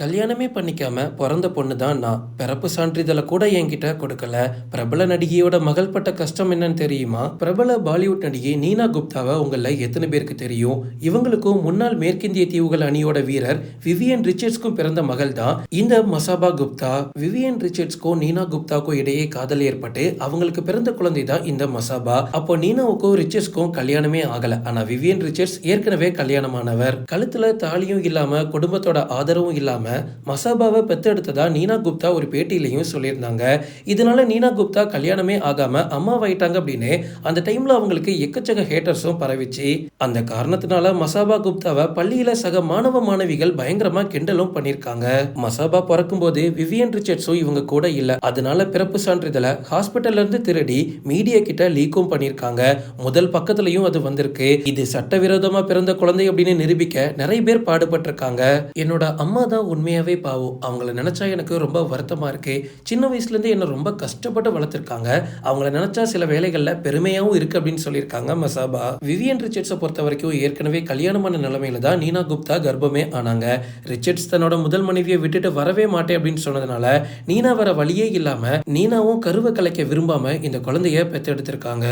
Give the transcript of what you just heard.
கல்யாணமே பண்ணிக்காம பிறந்த பொண்ணு தான் நான். பிறப்பு சான்றிதழை கூட என்கிட்ட கொடுக்கல. பிரபல நடிகையோட மகள் பட்ட கஷ்டம் என்னன்னு தெரியுமா? பிரபல பாலிவுட் நடிகை நீனா குப்தாவை உங்கள எத்தனை பேருக்கு தெரியும்? இவங்களுக்கும் முன்னாள் மேற்கிந்திய தீவுகள் அணியோட வீரர் விவியன் ரிச்சர்ட்ஸ்க்கும் பிறந்த மகள் தான். இந்த மசாபா குப்தா விவியன் ரிச்சர்ட்ஸ்க்கும் நீனா குப்தாக்கும் இடையே காதல் ஏற்பட்டு அவங்களுக்கு பிறந்த குழந்தை தான் இந்த மசாபா. அப்போ நீனாவுக்கும் ரிச்சர்ட்ஸ்க்கும் கல்யாணமே ஆகல. ஆனா விவியன் ரிச்சர்ட்ஸ் ஏற்கனவே கல்யாணமானவர். கழுத்துல தாலியும் இல்லாம குடும்பத்தோட ஆதரவும் இல்லாம மசாபாவை பெத்தெடுத்ததா நீனா குப்தா ஒரு பேட்டியிலையும் சொல்லியிருந்தாங்க. இதனால நீனா குப்தா கல்யாணமே ஆகாம அம்மாவாயிட்டாங்க அப்படின்னு அந்த டைம்ல அவங்களுக்கு எக்கச்சக்க ஹேட்டர்ஸும் பரவிச்சு. அந்த காரணத்தினால மசாபா குப்தாவை பள்ளியில சக மாணவ மாணவிகள் பயங்கரமா கிண்டலும் பண்ணியிருக்காங்க. மசாபா பிறக்கும்போது விவியன் ரிச்சர்ட்ஸும் இவங்க கூட இல்ல. அதனால பிறப்பு சான்றிதழை ஹாஸ்பிட்டல்ல இருந்து திருடி மீடியா கிட்ட லீக்கும் பண்ணியிருக்காங்க. முதல் பக்கத்துலயும் அது வந்திருக்கு. இது சட்டவிரோதமா பிறந்த குழந்தை அப்படின்னு நிரூபிக்க நிறைய பேர் பாடுபட்டிருக்காங்க. என்னோட அம்மா தான் உண்மையாகவே பாவம் அவங்கள நினச்சா எனக்கு ரொம்ப வருத்தமாக இருக்குது சின்ன வயசுலேருந்தே என்னை ரொம்ப கஷ்டப்பட்டு வளர்த்துருக்காங்க. அவங்கள நினச்சா சில வேலைகளில் பெருமையாகவும் இருக்குது அப்படின்னு சொல்லியிருக்காங்க மசாபா. விவியன் ரிச்சர்ட்ஸை பொறுத்த வரைக்கும் ஏற்கனவே கல்யாணமான நிலைமையில தான் நீனா குப்தா கர்ப்பமே ஆனாங்க. ரிச்சர்ட்ஸ் தன்னோட முதல் மனைவியை விட்டுட்டு வரவே மாட்டேன் அப்படின்னு சொன்னதுனால நீனா வர வழியே இல்லாமல் நீனாவும் கருவை கலைக்க விரும்பாமல் இந்த குழந்தைய பெற்றெடுத்திருக்காங்க